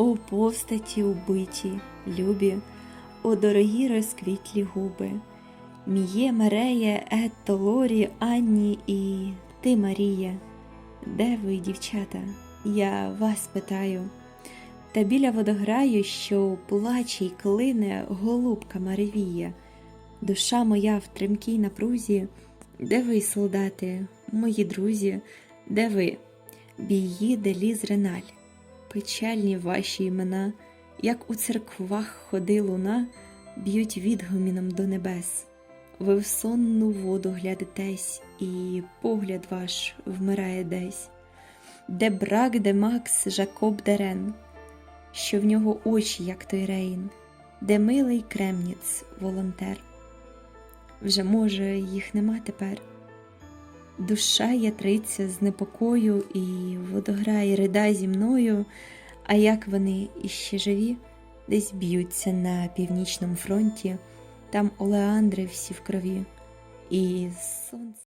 О постаті убиті, любі, о дорогі розквітлі губи. Міє Мареє, Етто, Лорі, Анні і ти, Марія. Де ви, дівчата? Я вас питаю. Та біля водограю, що плаче й клине, голубка Маревія. Душа моя в тремкій напрузі, де ви, солдати, мої друзі, де ви? Бії, деліз Реналь, печальні ваші імена, як у церквах ходи луна, б'ють відгоміном до небес. Ви в сонну воду глядитесь, і погляд ваш вмирає десь. Де брак, де Макс, Жакоб Дерен, що в нього очі, як той рейн, де милий кремніц, волонтер. Вже, може, їх нема тепер. Душа ятриться з непокою, і водограй рида зі мною, а як вони іще живі, десь б'ються на північному фронті, там олеандри всі в крові, і сонце.